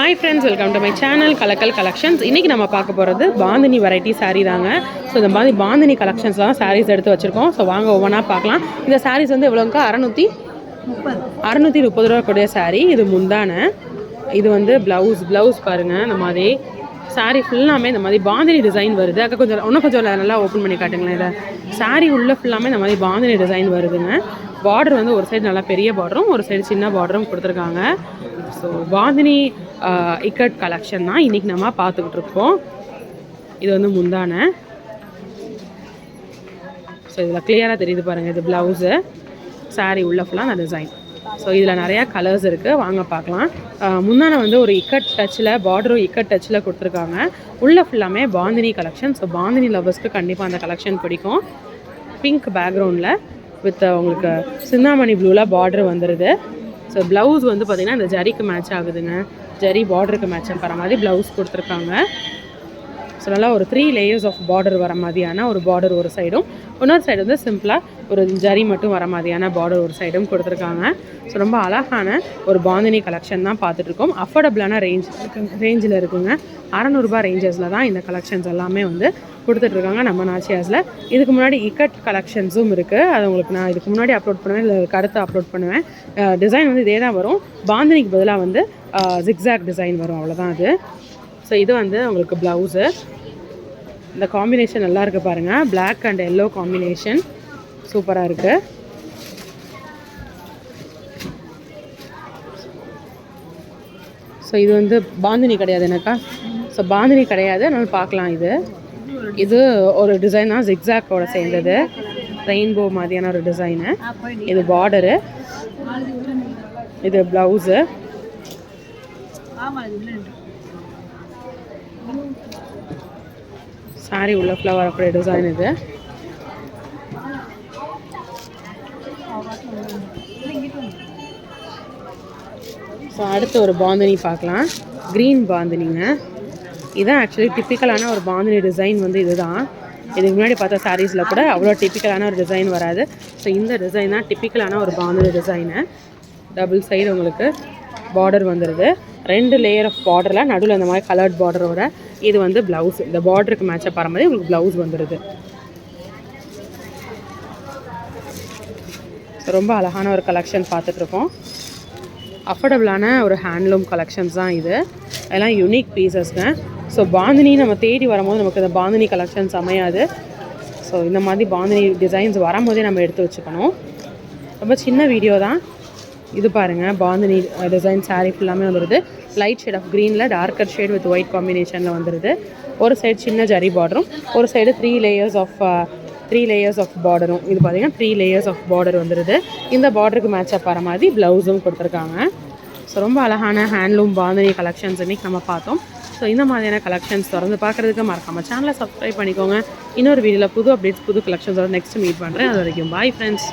Hi friends welcome to my channel Kalakkal Collections இன்றைக்கி நம்ம பார்க்க போகிறது பாந்தினி வெரைட்டி சாரீ தாங்க. ஸோ இந்த மாதிரி பாந்தினி கலெக்ஷன்ஸ்லாம் சாரீஸ் எடுத்து வச்சுருக்கோம். ஸோ வாங்க ஒவ்வொன்றா பார்க்கலாம். இந்த சாரீஸ் வந்து எவ்வளோங்கக்கா அறநூற்றி அறநூற்றி முப்பது ரூபா கூடிய சாரீ இது முந்தான. இது வந்து ப்ளவுஸ் ப்ளவுஸ் பாருங்கள் இந்த மாதிரி. சாரீ ஃபுல்லாமே இந்த மாதிரி பாந்தினி டிசைன் வருது. அக்கா கொஞ்சம் இன்னும் கொஞ்சம் நல்லா ஓப்பன் பண்ணி காட்டுங்களேன் இதை. சாரீ உள்ளே ஃபுல்லாமே இந்த மாதிரி பாந்தினி டிசைன் வருதுங்க. பார்டர் வந்து ஒரு சைடு நல்லா பெரிய பார்டரும் ஒரு சைடு சின்ன பார்டரும் கொடுத்துருக்காங்க. ஸோ பாந்தினி இக்கட் கலெக்ஷன் தான் இன்றைக்கி நம்ம பார்த்துக்கிட்டு இருக்கோம். இது வந்து முந்தானை. ஸோ இதில் கிளியராக தெரியுது பாருங்கள் இது ப்ளவுஸு saree உள்ள ஃபுல்லாக அந்த டிசைன் ஸோ இதில் நிறையா கலர்ஸ் இருக்குது வாங்க பார்க்கலாம். முந்தானை முந்தான வந்து ஒரு இக்கட் டச்சில் பார்டரும் இக்கட் டச்சில் கொடுத்துருக்காங்க. உள்ளே ஃபுல்லாமே பாந்தினி கலெக்ஷன் ஸோ பாந்தினி லவர்ஸ்க்கு கண்டிப்பாக அந்த கலெக்ஷன் பிடிக்கும். பிங்க் பேக்ரவுண்டில் வித் அவங்களுக்கு uh, சிந்தாமணி ப்ளூவில் பார்டர் வந்துடுது ஸோ ப்ளவுஸ் வந்து பார்த்திங்கன்னா இந்த ஜரிக்கு மேட்ச் ஆகுதுங்க. ஜரி பார்டருக்கு மேட்ச் ஆகிற மாதிரி ப்ளவுஸ் கொடுத்துருக்காங்க. ஸோ நல்லா ஒரு த்ரீ லேயர்ஸ் ஆஃப் பார்டர் வர மாதிரியான ஒரு பார்டர் ஒரு சைடும் இன்னொரு சைடு வந்து சிம்பிளாக ஒரு ஜரி மட்டும் வர மாதிரியான பார்டர் ஒரு சைடும் கொடுத்துருக்காங்க. ஸோ ரொம்ப அழகான ஒரு பாந்தினி கலெக்ஷன் தான் பார்த்துட்ருக்கோம் அஃபோர்டபுளான ரேஞ்ச் ரேஞ்சில் இருக்குங்க. அறநூறுபா ரேஞ்சஸில் தான் இந்த கலெக்ஷன்ஸ் எல்லாமே வந்து கொடுத்துட்ருக்காங்க நம்ம நாச்சியாஸில் இதுக்கு முன்னாடி இக்கட் கலெக்ஷன்ஸும் இருக்குது அது உங்களுக்கு நான் இதுக்கு முன்னாடி அப்லோட் பண்ணுவேன் இல்லை கருத்தை அப்லோட் பண்ணுவேன். டிசைன் வந்து இதே தான் வரும். பாந்தினிக்கு பதிலாக வந்து ஜிக்ஸாக் டிசைன் வரும். அவ்வளோதான் அது. ஸோ இது வந்து உங்களுக்கு ப்ளவுஸு இந்த காம்பினேஷன் நல்லா இருக்குது பாருங்கள் பிளாக் அண்ட் எல்லோ காம்பினேஷன் சூப்பராக இருக்குது ஸோ இது வந்து பாந்தினி கிடையாது எனக்கா? ஸோ பாந்தினி கிடையாது. அதனால பார்க்கலாம் இது. இது ஒரு டிசைன் தான். ஜிக்ஸாக்கோட சேர்ந்தது. ரெயின்போ மாதிரியான ஒரு டிசைனு இது பார்டரு இது ப்ளவுஸு சாரி உள்ள ஃப்ளவர் வரக்கூடிய டிசைன் இது. ஸோ அடுத்து ஒரு பாந்தினி பார்க்கலாம். க்ரீன் பாந்தினிங்க. இதான் ஆக்சுவலி டிப்பிக்கலான ஒரு பாந்தினி டிசைன் வந்து இதுதான். இதுக்கு முன்னாடி பார்த்த சாரீஸில் கூட அவ்வளோ டிப்பிக்கலான ஒரு டிசைன் வராது. ஸோ இந்த டிசைன் தான் டிப்பிக்கலான ஒரு பாந்தினி டிசைனு டபுள் சைடு உங்களுக்கு பார்டர் வந்துடுது ரெண்டு லேயர் ஆஃப் பார்டரில் நடுவில் அந்த மாதிரி கலர்ட் பார்டரோட இது வந்து ப்ளவுஸ் இந்த பார்டருக்கு மேட்சப் ஆகிற மாதிரி உங்களுக்கு ப்ளவுஸ் வந்துடுது ரொம்ப அழகான ஒரு கலெக்ஷன் பார்த்துட்ருக்கோம். அஃபோர்டபுளான ஒரு ஹேண்ட்லூம் கலெக்ஷன்ஸ் தான் இது. அதெல்லாம் யூனிக் பீசஸ்ங்க ஸோ பாந்தினி நம்ம தேடி வரும்போது நமக்கு இந்த பாந்தினி கலெக்ஷன்ஸ் அமையாது ஸோ இந்த மாதிரி பாந்தினி டிசைன்ஸ் வரும்போதே நம்ம எடுத்து வச்சுக்கணும். ரொம்ப சின்ன வீடியோ தான். இது பாருங்கள் பாந்தினி டிசைன் saree ஃபுல்லாமே வந்துடுது லைட் ஷேட் ஆஃப் க்ரீனில் டார்க்கர் ஷேட் வித் ஒயிட் காம்பினேஷனில் வந்துடுது ஒரு சைடு சின்ன ஜரி பார்டரும் ஒரு side three layers of three layers of பார்டரும் இது பார்த்தீங்கன்னா த்ரீ லேயர்ஸ் ஆஃப் பார்டர் வந்துடுது இந்த பார்டருக்கு மேட்ச் அப் ஆகிற மாதிரி ப்ளவுஸும் கொடுத்துருக்காங்க. ஸோ ரொம்ப அழகான ஹேண்ட்லூம் பாந்தனி கலெக்ஷன்ஸ் இன்றைக்கி நம்ம பார்த்தோம். ஸோ இந்த மாதிரியான கலெக்ஷன்ஸ் தொடர்ந்து பார்க்குறதுக்கு மறக்காமல் சேனலை சப்ஸ்கிரைப் பண்ணிக்கோங்க. இன்னொரு வீடியோவில் புது அப்டேட்ஸ் புது கலெக்ஷன்ஸோட நெக்ஸ்ட் மீட் பண்ணுறேன் அது வரைக்கும் பாய் ஃப்ரெண்ட்ஸ்